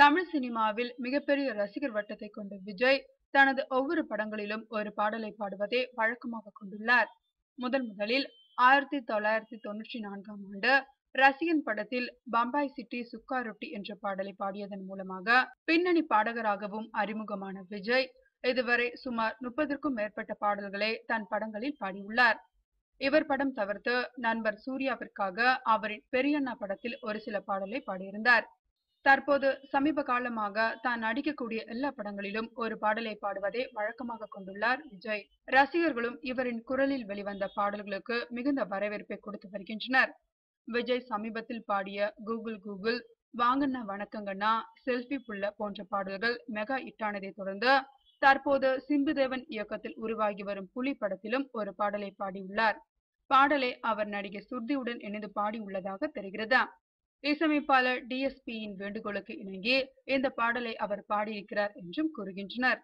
தமிழ் சினிமாவில் மிகப்பெரிய ரசிகர் வட்டத்தை கொண்ட விஜய் தனது ஒவ்வொரு படங்களிலும் ஒரு பாடலை பாடுவதே வழக்கமாக கொண்டுள்ளார். முதன் முதலில் ஆயிரத்தி தொள்ளாயிரத்தி தொண்ணூற்றி நான்காம் ஆண்டு ரசிகன் படத்தில் பம்பாய் சிட்டி சுக்கா ரொட்டி என்ற பாடலை பாடியதன் மூலமாக பின்னணி பாடகராகவும் அறிமுகமான விஜய் இதுவரை சுமார் முப்பதற்கும் மேற்பட்ட பாடல்களை தன் படங்களில் பாடியுள்ளார். இவர் படம் தவிர்த்து நண்பர் சூர்யாவிற்காக அவரின் பெரியண்ணா படத்தில் ஒரு சில பாடலை பாடியிருந்தார். தற்போது சமீப காலமாக தான் நடிக்கக்கூடிய எல்லா படங்களிலும் ஒரு பாடலை பாடுவதை வழக்கமாக கொண்டுள்ளார் விஜய். ரசிகர்களும் இவரின் குரலில் வெளிவந்த பாடல்களுக்கு மிகுந்த வரவேற்பை கொடுத்து வருகின்றனர். விஜய் சமீபத்தில் பாடிய கூகுள் கூகுள் வாங்கண்ணா வணக்கங்கண்ணா செல்ஃபி புள்ள போன்ற பாடல்கள் மெகா இட்டானதை தொடர்ந்து தற்போது சிம்புதேவன் இயக்கத்தில் உருவாகி வரும் புலி படத்திலும் ஒரு பாடலை பாடியுள்ளார். பாடலை அவர் நடிகை சுர்தியுடன் இணைந்து பாடியுள்ளதாக தெரிகிறது. இசையமைப்பாளர் டிஎஸ்பியின் வேண்டுகோளுக்கு இணங்கி இந்த பாடலை அவர் பாடியிருக்கிறார் என்றும் கூறுகின்றனர்.